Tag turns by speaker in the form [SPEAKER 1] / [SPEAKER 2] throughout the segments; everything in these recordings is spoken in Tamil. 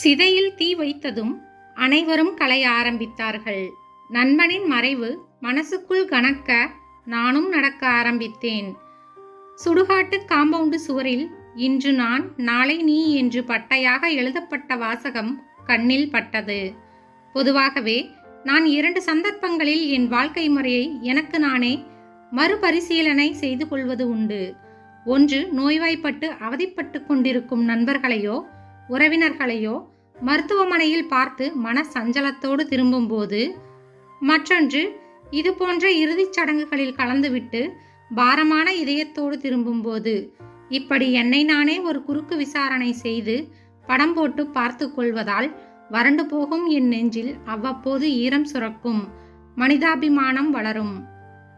[SPEAKER 1] சிதையில் தீ வைத்ததும் அனைவரும் கலைய ஆரம்பித்தார்கள். நண்பனின் மறைவு மனசுக்குள் கனக்க நானும் நடக்க ஆரம்பித்தேன். சுடுகாட்டு காம்பவுண்டு சுவரில் இன்று நான் நாளை நீ என்று பட்டையாக எழுதப்பட்ட வாசகம் கண்ணில் பட்டது. பொதுவாகவே நான் இரண்டு சந்தர்ப்பங்களில் என் வாழ்க்கை முறையை எனக்கு நானே மறுபரிசீலனை செய்து கொள்வது உண்டு. ஒன்று நோய்வாய்ப்பட்டு அவதிப்பட்டு கொண்டிருக்கும் நண்பர்களையோ உறவினர்களையோ மருத்துவமனையில் பார்த்து மன சஞ்சலத்தோடு திரும்பும்போது மற்றொன்று இது போன்ற இறுதிச் சடங்குகளில் கலந்துவிட்டு பாரமான இதயத்தோடு திரும்பும்போது இப்படி என்னை நானே ஒரு குறுக்கு விசாரணை செய்து படம் போட்டு பார்த்து கொள்வதால் வறண்டு போகும் என் நெஞ்சில் அவ்வப்போது ஈரம் சுரக்கும் மனிதாபிமானம் வளரும்.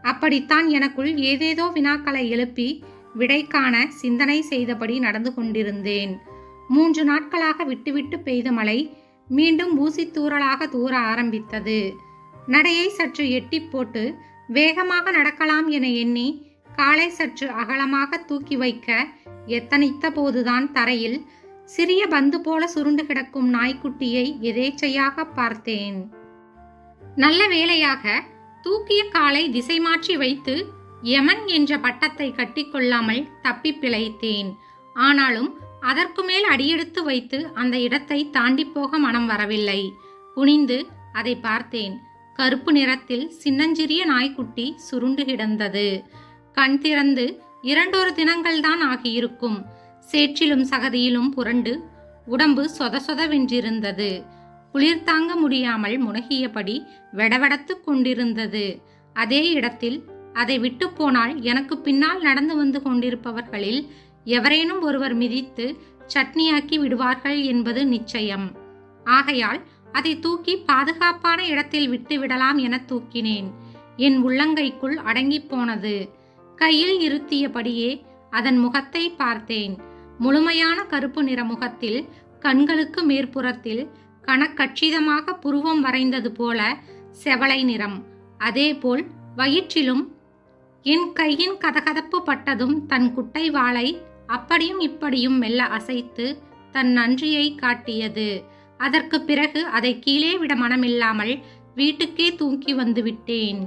[SPEAKER 1] அப்படித்தான் எனக்குள் ஏதேதோ வினாக்களை எழுப்பி விடை காண சிந்தனை செய்தபடி நடந்து கொண்டிருந்தேன். மூன்று நாட்களாக விட்டுவிட்டு பெய்த மழை மீண்டும் ஊசித்தூறலாக தூர ஆரம்பித்தது. நடையை சற்று எட்டி போட்டு வேகமாக நடக்கலாம் என எண்ணி காலை சற்று அகலமாக தூக்கி வைக்க எத்தனித்த போதுதான் தரையில் சிறிய பந்து போல சுருண்டு கிடக்கும் நாய்க்குட்டியை எதேச்சையாக பார்த்தேன். நல்ல வேளையாக தூக்கிய காலை திசை மாற்றி வைத்து யமன் என்ற பட்டத்தை கட்டிக்கொள்ளாமல் தப்பி பிழைத்தேன். ஆனாலும் அதற்கு மேல் அடியெடுத்து வைத்து அந்த இடத்தை தாண்டி போக மனம் வரவில்லை. குனிந்து அதை பார்த்தேன். கருப்பு நிறத்தில் சின்னஞ்சிறிய நாய்க்குட்டி சுருண்டு கிடந்தது. கண் திறந்து இரண்டொரு தினங்கள்தான் ஆகியிருக்கும். சேற்றிலும் சகதியிலும் புரண்டு உடம்பு சொத சொதவென்றிருந்தது குளிர் தாங்க முடியாமல் முனகியபடி வெடவெடத்து கொண்டிருந்தது. அதே இடத்தில் அதை விட்டு போனால் எனக்கு பின்னால் நடந்து வந்து கொண்டிருப்பவர்களில் எவரேனும் ஒருவர் மிதித்து சட்னியாக்கி விடுவார்கள் என்பது நிச்சயம். ஆகையால் அதை தூக்கி பாதுகாப்பான இடத்தில் விட்டு விடலாம் என தூக்கினேன். என் உள்ளங்கைக்குள் அடங்கிப் போனது. கையில் இருத்தியபடியே அதன் முகத்தை பார்த்தேன். முழுமையான கருப்பு நிற முகத்தில் கண்களுக்கு மேற்புறத்தில் கணக்கச்சிதமாக புருவம் வரைந்தது போல செவளை நிறம். அதேபோல் வயிற்றிலும் என் கையின் கதகதப்பு பட்டதும் தன் குட்டை வாளை அப்படியும் இப்படியும் மெல்ல அசைத்து தன் நன்றியை காட்டியது. அதற்கு பிறகு அதை கீழே விட மனமில்லாமல் வீட்டுக்கே தூக்கி வந்து விட்டேன்.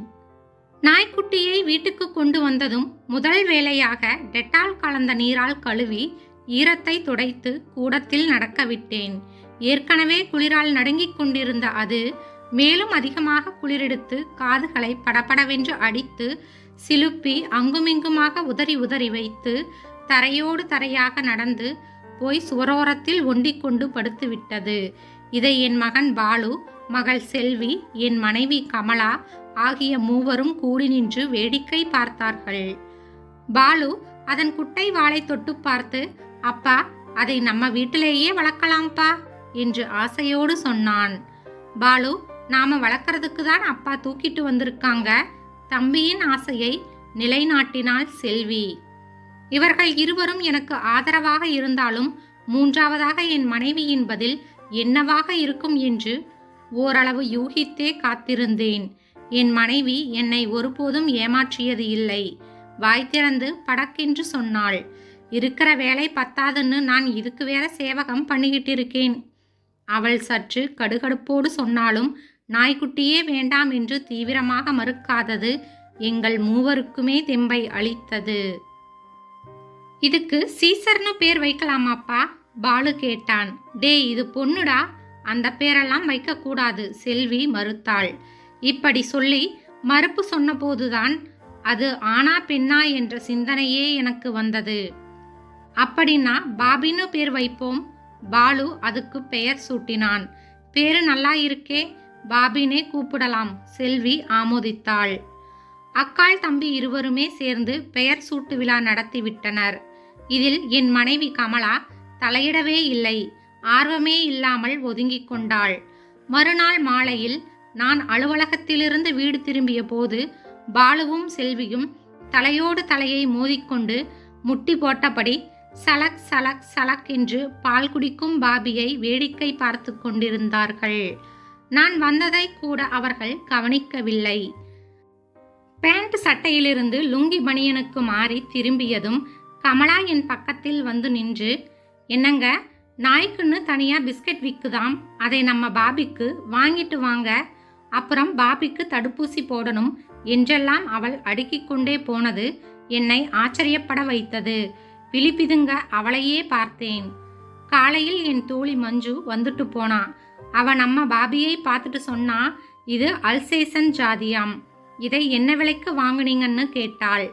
[SPEAKER 1] நாய்க்குட்டியை வீட்டுக்கு கொண்டு வந்ததும் முதல் வேலையாக டெட்டால் கலந்த நீரால் கழுவி ஈரத்தை துடைத்து கூடத்தில் நடக்க விட்டேன். ஏற்கனவே குளிரால் நடுங்கிக் கொண்டிருந்த அது மேலும் அதிகமாக குளிரெடுத்து காதுகளை படபடவென்று அடித்து சிலுப்பி அங்குமிங்குமாக உதறி உதறி வைத்து தரையோடு தரையாக நடந்து போய் சுவரோரத்தில் ஒண்டிக் கொண்டு படுத்துவிட்டது. இதை என் மகன் பாலு மகள் செல்வி என் மனைவி கமலா ஆகிய மூவரும் கூடி நின்று வேடிக்கை பார்த்தார்கள். பாலு அதன் குட்டை வாளை தொட்டு பார்த்து அப்பா அதை நம்ம வீட்டிலேயே வளர்க்கலாம்ப்பா என்று ஆசையோடு சொன்னான். பாலு நாம வளர்க்கறதுக்கு தான் அப்பா தூக்கிட்டு வந்திருக்காங்க தம்பியின் ஆசையை நிலைநாட்டினாள் செல்வி. இவர்கள் இருவரும் எனக்கு ஆதரவாக இருந்தாலும் மூன்றாவதாக என் மனைவியின் பதில் என்னவாக இருக்கும் என்று ஓரளவு யூகித்தே காத்திருந்தேன். என் மனைவி என்னை ஒருபோதும் ஏமாற்றியது இல்லை. வாய் திறந்து படக்கென்று சொன்னாள். இருக்கிற வேலை பத்தாதுன்னு நான் இதுக்கு வேற சேவகம் பண்ணிக்கிட்டு இருக்கேன் அவள் சற்று கடுகடுப்போடு சொன்னாலும் நாய்க்குட்டியே வேண்டாம் என்று தீவிரமாக மறுக்காதது எங்கள் மூவருக்குமே தெம்பை அளித்தது. இதுக்கு சீசர்னு பேர் வைக்கலாமாப்பா? பாலு கேட்டான். டேய் இது பொண்ணுடா. அந்த பேரெல்லாம் வைக்கக்கூடாது செல்வி மறுத்தாள். இப்படி சொல்லி மறுப்பு சொன்னபோதுதான் அது ஆனா பெண்ணா என்ற சிந்தனையே எனக்கு வந்தது. அப்படின்னா பாபின்னு பேர் வைப்போம். பாலு அதுக்கு பெயர் சூட்டினான். பேரு நல்லா இருக்கே பாபினே கூப்பிடலாம் செல்வி ஆமோதித்தாள். அக்காள் தம்பி இருவருமே சேர்ந்து பெயர் சூட்டு விழா நடத்திவிட்டனர். இதில் என் மனைவி கமலா தலையிடவே இல்லை. ஆர்வமே இல்லாமல் ஒதுங்கிக் கொண்டாள். மறுநாள் மாலையில் நான் அலுவலகத்திலிருந்து வீடு திரும்பிய போது பாலுவும் செல்வியும் தலையோடு தலையை மோதிக்கொண்டு முட்டி போட்டபடி சலக் சலக் சலக் என்று பால் குடிக்கும் பாபியை வேடிக்கை பார்த்து கொண்டிருந்தார்கள். நான் வந்ததை கூட அவர்கள் கவனிக்கவில்லை. பேண்ட் சட்டையிலிருந்து லுங்கி பனியனுக்கு மாறி திரும்பியதும் கமலா என் பக்கத்தில் வந்து நின்று என்னங்க நாய்க்குன்னு தனியாக பிஸ்கட் விற்குதாம் அதை நம்ம பாபிக்கு வாங்கிட்டு வாங்க. அப்புறம் பாபிக்கு தடுப்பூசி போடணும் என்றெல்லாம் அவள் அடுக்கிக் கொண்டே போனது என்னை ஆச்சரியப்பட வைத்தது. விழிப்பிதுங்க அவளையே பார்த்தேன். காலையில் என் தோழி மஞ்சு வந்துட்டு போனா. அவ நம்ம பாபியை பார்த்துட்டு சொன்னா இது அல்சேசன் ஜாதியாம். இதை என்ன விலைக்கு வாங்குனீங்கன்னு கேட்டாள்.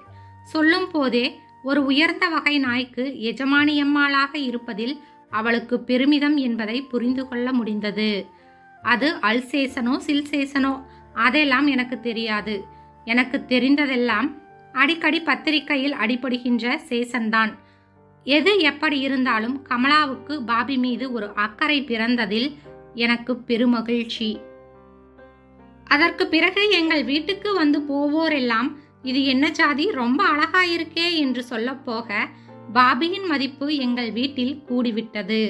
[SPEAKER 1] சொல்லும் போதே ஒரு உயர்ந்த வகை நாய்க்கு எஜமானியம்மாளாக இருப்பதில் அவளுக்கு பெருமிதம் என்பதை புரிந்து கொள்ள முடிந்தது. அது அல்சேசனோ சில்சேசனோ அதெல்லாம் எனக்கு தெரியாது. எனக்கு தெரிந்ததெல்லாம் அடிக்கடி பத்திரிகையில் அடிபடுகின்ற சேசன்தான். எது எப்படி இருந்தாலும் கமலாவுக்கு பாபி மீது ஒரு அக்கறை பிறந்ததில் எனக்கு பெருமகிழ்ச்சி. அதற்கு பிறகு எங்கள் வீட்டுக்கு வந்து போவோரெல்லாம் இது என்ன சாதி? ரொம்ப அழகா இருக்கே என்று சொல்லப்போக பாபியின் மதிப்பு எங்கள் வீட்டில் கூடிவிட்டது.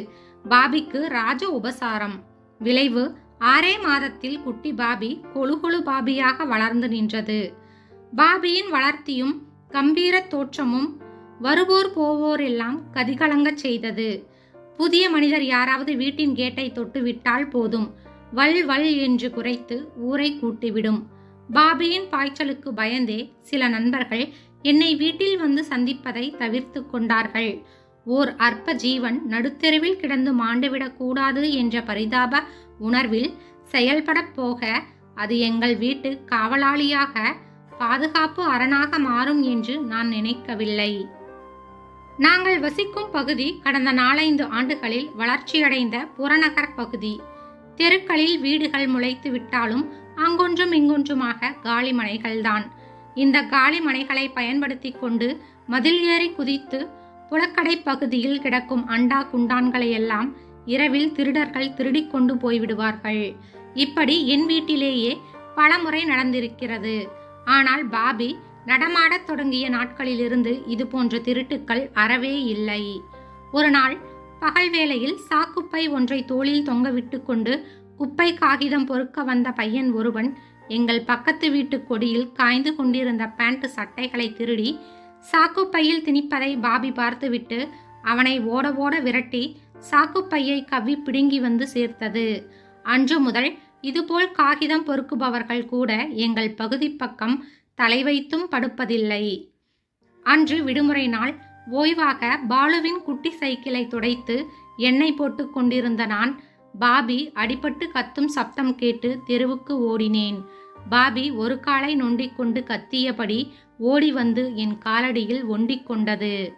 [SPEAKER 1] பாபிக்கு ராஜ உபசாரம். விளைவு ஆறே மாதத்தில் குட்டி பாபி கொழு கொழு பாபியாக வளர்ந்து நின்றது. பாபியின் வளர்த்தியும் கம்பீர தோற்றமும் வருவோர் போவோர் எல்லாம் கதிகலங்கச் செய்தது. புதிய மனிதர் யாராவது வீட்டின் கேட்டை தொட்டுவிட்டால் போதும். வல் வல் என்று குறைத்து ஊரை கூட்டிவிடும். பாபியின் பாய்ச்சலுக்கு பயந்தே சில நண்பர்கள் என்னை வீட்டில் வந்து சந்திப்பதை தவிர்த்து கொண்டார்கள். ஓர் அற்ப ஜீவன் நடுத்தெருவில் கிடந்து மாண்டுவிடக் கூடாது என்ற பரிதாப உணர்வில் செயல்படப் போக அது எங்கள் வீட்டு காவலாளியாக பாதுகாப்பு அரணாக மாறும் என்று நான் நினைக்கவில்லை. நாங்கள் வசிக்கும் பகுதி கடந்த நாலைந்து ஆண்டுகளில் வளர்ச்சியடைந்த புறநகர் பகுதி. தெருக்களில் வீடுகள் முளைத்து விட்டாலும் அங்கொன்றும் இங்கொன்றுமாக காலிமனைகள்தான் இந்த காலிமனைகளை பயன்படுத்தி கொண்டு மதில் ஏறி குதித்து புலக்கடை பகுதியில் கிடக்கும் அண்டா குண்டான்களை எல்லாம் இரவில் திருடர்கள் திருடிக் கொண்டு போய்விடுவார்கள். இப்படி என் வீட்டிலேயே பலமுறை நடந்திருக்கிறது. ஆனால் பாபி நடமாடத் தொடங்கிய நாட்களிலிருந்து இது போன்ற திருட்டுக்கள் அறவே இல்லை. ஒரு நாள் பகல் வேளையில் சாக்குப்பை ஒன்றை தோளில் தொங்கவிட்டு கொண்டு குப்பை காகிதம் பொறுக்க வந்த பையன் ஒருவன் எங்கள் பக்கத்து வீட்டு கொடியில் காய்ந்து கொண்டிருந்த பேண்ட் சட்டைகளை திருடி சாக்குப்பையில் திணிப்பதை பாபி பார்த்துவிட்டு அவனை ஓட ஓட விரட்டி சாக்குப்பையை கவ்வி பிடுங்கி வந்து சேர்த்தது. அன்று முதல் இதுபோல் காகிதம் பொறுக்குபவர்கள் கூட எங்கள் பகுதி பக்கம் தலை வைத்தும் படுப்பதில்லை. அன்று விடுமுறை நாள் ஓய்வாக பாலுவின் குட்டி சைக்கிளை துடைத்து எண்ணெய் போட்டு கொண்டிருந்த நான் பாபி அடிபட்டு கத்தும் சப்தம் கேட்டு தெருவுக்கு ஓடினேன். பாபி ஒரு காலை நொண்டிக்கொண்டு கத்தியபடி ஓடி வந்து என் காலடியில் ஒண்டிக் கொண்டது.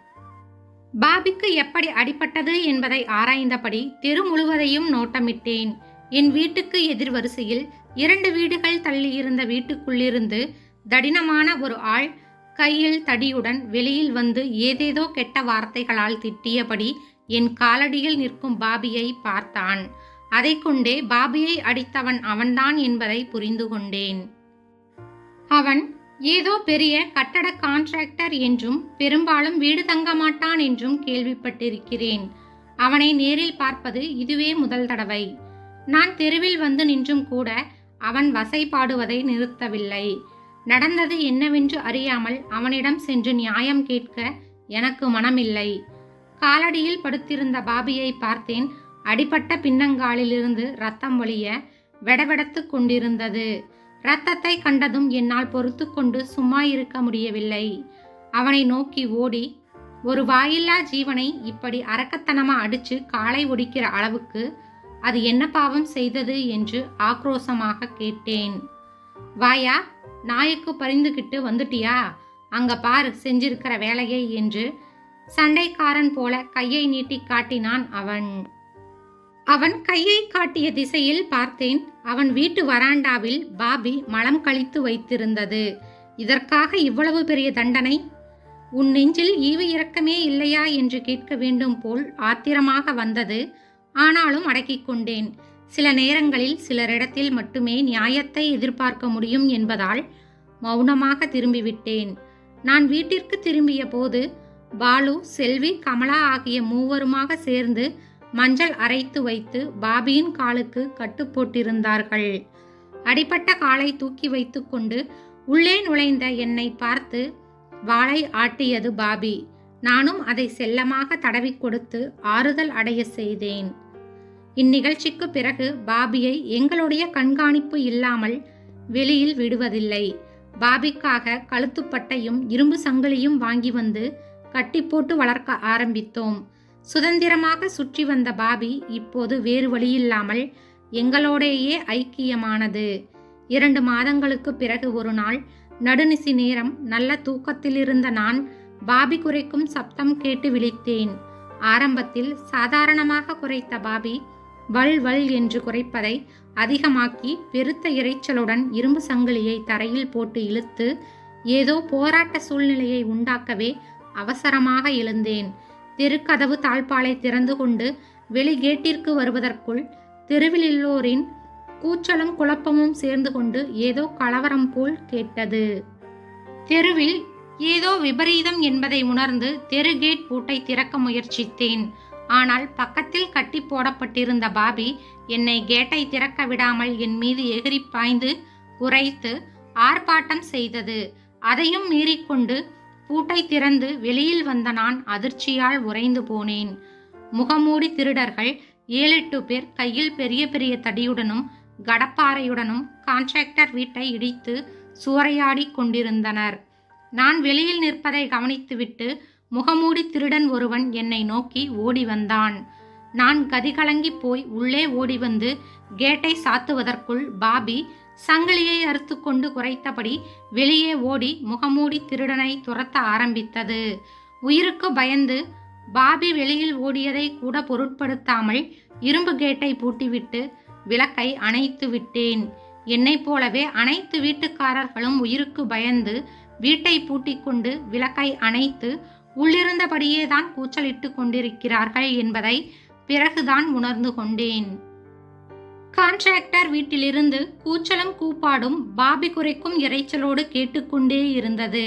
[SPEAKER 1] பாபிக்கு எப்படி அடிபட்டது என்பதை ஆராய்ந்தபடி தெரு முழுவதையும் நோட்டமிட்டேன். என் வீட்டுக்கு எதிர் வரிசையில் இரண்டு வீடுகள் தள்ளியிருந்த வீட்டுக்குள்ளிருந்து தடினமான ஒரு ஆள் கையில் தடியுடன் வெளியில் வந்து ஏதேதோ கெட்ட வார்த்தைகளால் திட்டியபடி என் காலடியில் நிற்கும் பாபியை பார்த்தான். அதை கொண்டே பாபியை அடித்தவன் அவன்தான் என்பதை புரிந்து கொண்டேன் அவன் ஏதோ பெரிய கட்டட கான்ட்ராக்டர் என்றும் பெரும்பாலும் வீடு தங்க மாட்டான் என்றும் கேள்விப்பட்டிருக்கிறேன். அவனை நேரில் பார்ப்பது இதுவே முதல் தடவை. நான் தெருவில் வந்து நின்றும் கூட அவன் வசைபாடுவதை நிறுத்தவில்லை. நடந்தது என்னவென்று அறியாமல் அவனிடம் சென்று நியாயம் கேட்க எனக்கு மனமில்லை. காலடியில் படுத்திருந்த பாபியை பார்த்தேன் அடிபட்ட பின்னங்காலிலிருந்து ரத்தம் வழிய வெடவெடத்து கொண்டிருந்தது. ரத்தத்தை கண்டதும் என்னால் பொறுத்து கொண்டு சும்மா இருக்க முடியவில்லை. அவனை நோக்கி ஓடி ஒரு வாயில்லா ஜீவனை இப்படி அரக்கத்தனமா அடிச்சு காலை ஒடிக்கிற அளவுக்கு அது என்ன பாவம் செய்தது? என்று ஆக்ரோசமாக கேட்டேன். வாயா நாய்க்கு பரிந்துகிட்டு வந்துட்டியா? அங்க பாரு செஞ்சிருக்கிற வேலையை என்று சண்டைக்காரன் போல கையை நீட்டி காட்டினான் அவன். அவன் கையை காட்டிய திசையில் பார்த்தேன். அவன் வீட்டு வராண்டாவில் பாபி மலம் கழித்து வைத்திருந்தது. இதற்காக இவ்வளவு பெரிய தண்டனை? உன் நெஞ்சில் ஈவு இரக்கமே இல்லையா என்று கேட்க வேண்டும் போல் ஆத்திரமாக வந்தது. ஆனாலும் அடக்கிக் கொண்டேன். சில நேரங்களில் சிலரிடத்தில் மட்டுமே நியாயத்தை எதிர்பார்க்க முடியும் என்பதால் மௌனமாக திரும்பிவிட்டேன். நான் வீட்டிற்கு திரும்பிய போது பாலு செல்வி கமலா ஆகிய மூவருமாக சேர்ந்து மஞ்சள் அரைத்து வைத்து பாபியின் காலுக்கு கட்டு போட்டிருந்தார்கள். அடிப்பட்ட காலை தூக்கி வைத்துக்கொண்டு உள்ளே நுழைந்த என்னை பார்த்து வாளை ஆட்டியது பாபி. நானும் அதை செல்லமாக தடவி கொடுத்து ஆறுதல் அடைய செய்தேன் இந்நிகழ்ச்சிக்கு பிறகு பாபியை எங்களுடைய கண்காணிப்பு இல்லாமல் வெளியில் விடுவதில்லை. பாபிக்காக கழுத்துப்பட்டையும் இரும்பு சங்கிலியும் வாங்கி வந்து கட்டி போட்டு வளர்க்க ஆரம்பித்தோம். சுதந்திரமாக சுற்றி வந்த பாபி இப்போது வேறு வழியில்லாமல் எங்களோடேயே ஐக்கியமானது. இரண்டு மாதங்களுக்கு பிறகு ஒரு நாள் நடுநிசி நேரம் நல்ல தூக்கத்திலிருந்த நான் பாபி குறைக்கும் சப்தம் கேட்டு விழித்தேன். ஆரம்பத்தில் சாதாரணமாக குறைத்த பாபி வல் வல் என்று குறைப்பதை அதிகமாக்கி பெருத்த இறைச்சலுடன் இரும்பு சங்கிலியை தரையில் போட்டு இழுத்து ஏதோ போராட்ட சூழ்நிலையை உண்டாக்கவே அவசரமாக எழுந்தேன். தெருக்கதவு தாழ்பாலை திறந்து கொண்டு வெளி கேட்டிற்கு வருவதற்குள் தெருவில் எல்லோரின் கூச்சலும் குழப்பமும் சேர்ந்து கொண்டு ஏதோ கலவரம் போல் கேட்டது. தெருவில் ஏதோ விபரீதம் என்பதை உணர்ந்து தெரு கேட் பூட்டை திறக்க முயற்சித்தேன். ஆனால் பக்கத்தில் கட்டி போடப்பட்டிருந்த பாபி என்னை கேட்டை திறக்க விடாமல் என் மீது எகிரி பாய்ந்து குறைத்து ஆர்ப்பாட்டம் செய்தது. அதையும் மீறிக்கொண்டு பூட்டை திறந்து வெளியில் வந்த நான் அதிர்ச்சியால் உறைந்து போனேன். முகமூடி திருடர்கள் ஏழெட்டு பேர் கையில் பெரிய பெரிய தடியுடனும் கடப்பாறையுடனும் கான்ட்ராக்டர் வீட்டை இடித்து சூறையாடி கொண்டிருந்தனர். நான் வெளியில் நிற்பதை கவனித்துவிட்டு முகமூடி திருடன் ஒருவன் என்னை நோக்கி ஓடி வந்தான். நான் கதிகலங்கி போய் உள்ளே ஓடி வந்து கேட்டை சாத்துவதற்குள் பாபி சங்கிலியை அறுத்து கொண்டு குறைத்தபடி வெளியே ஓடி முகமூடி திருடனை துரத்த ஆரம்பித்தது. உயிருக்கு பயந்து பாபி வெளியில் ஓடியதை கூட பொருட்படுத்தாமல் இரும்பு கேட்டை பூட்டிவிட்டு விளக்கை அணைத்து விட்டேன். என்னைப் போலவே அனைத்து வீட்டுக்காரர்களும் உயிருக்கு பயந்து வீட்டை பூட்டிக்கொண்டு விளக்கை அணைத்து உள்ளிருந்தபடியே தான் கூச்சலிட்டு கொண்டிருக்கிறார்கள் என்பதை பிறகுதான் உணர்ந்து கொண்டேன். கான்ட்ராக்டர் வீட்டிலிருந்து கூச்சலும் கூப்பாடும் பாபி குறைக்கும் இறைச்சலோடு கேட்டுக்கொண்டே இருந்தது.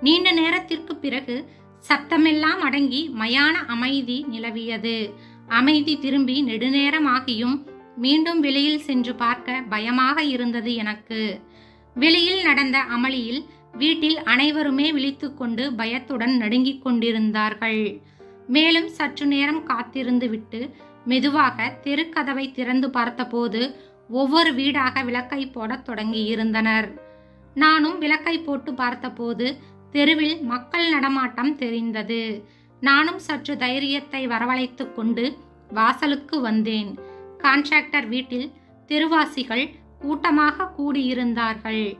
[SPEAKER 1] நீண்ட நேரத்திற்கு பிறகு சத்தமெல்லாம் அடங்கி மயான அமைதி நிலவியது. அமைதி திரும்பி நெடுநேரமாகியும் மீண்டும் வெளியில் சென்று பார்க்க பயமாக இருந்தது எனக்கு. வெளியில் நடந்த அமளியில் வீட்டில் அனைவருமே விழித்துக்கொண்டு பயத்துடன் நடுங்கிக் கொண்டிருந்தார்கள். மேலும் சற்று நேரம் காத்திருந்து விட்டு மெதுவாக தெருக்கதவை திறந்து பார்த்தபோது ஒவ்வொரு வீடாக விளக்கை போடத் தொடங்கியிருந்தனர். நானும் விளக்கை போட்டு பார்த்தபோது தெருவில் மக்கள் நடமாட்டம் தெரிந்தது. நானும் சற்று தைரியத்தை வரவழைத்து கொண்டு வாசலுக்கு வந்தேன். கான்ட்ராக்டர் வீட்டில் தெருவாசிகள் கூட்டமாக கூடியிருந்தார்கள்.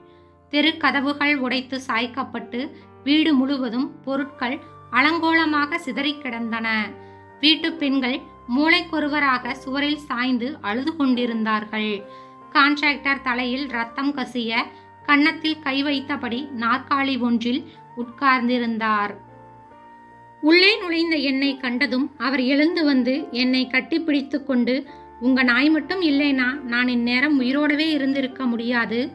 [SPEAKER 1] தெருக்கதவுகள் உடைத்து சாய்க்கப்பட்டு வீடு முழுவதும் பொருட்கள் அலங்கோலமாக சிதறிக் கிடந்தன. வீட்டு பெண்கள் மூளைக்கொருவராக சுவரில் சாய்ந்து அழுது கொண்டிருந்தார்கள். கான்ட்ராக்டர் தலையில் ரத்தம் கசிய கன்னத்தில் கை வைத்தபடி நாற்காலி ஒன்றில் உட்கார்ந்திருந்தார். உள்ளே நுழைந்த என்னை கண்டதும் அவர் எழுந்து வந்து என்னை கட்டிப்பிடித்து கொண்டு உங்க நாய் மட்டும் இல்லைனா நான் இந்நேரம் உயிரோடவே இருந்திருக்க முடியாது.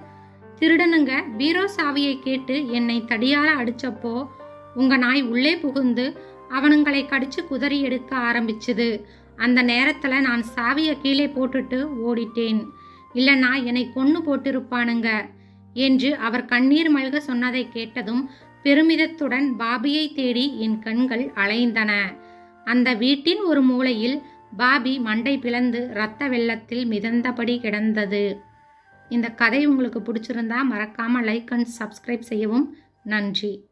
[SPEAKER 1] திருடனுங்க பீரோ சாவியை கேட்டு என்னை தடியால அடிச்சப்போ உங்க நாய் உள்ளே புகுந்து அவனுங்களை கடிச்சு குதறி எடுக்க ஆரம்பிச்சுது. அந்த நேரத்தில் நான் சாவியை கீழே போட்டுட்டு ஓடிட்டேன். இல்லைனா என்னை கொன்று போட்டிருப்பானுங்க என்று அவர் கண்ணீர் மல்க சொன்னதை கேட்டதும் பெருமிதத்துடன் பாபியை தேடி என் கண்கள் அலைந்தன. அந்த வீட்டின் ஒரு மூலையில் பாபி மண்டை பிளந்து இரத்த வெள்ளத்தில் மிதந்தபடி கிடந்தது. இந்த கதை உங்களுக்கு பிடிச்சிருந்தா மறக்காமல் லைக் அண்ட் சப்ஸ்கிரைப் செய்யவும். நன்றி.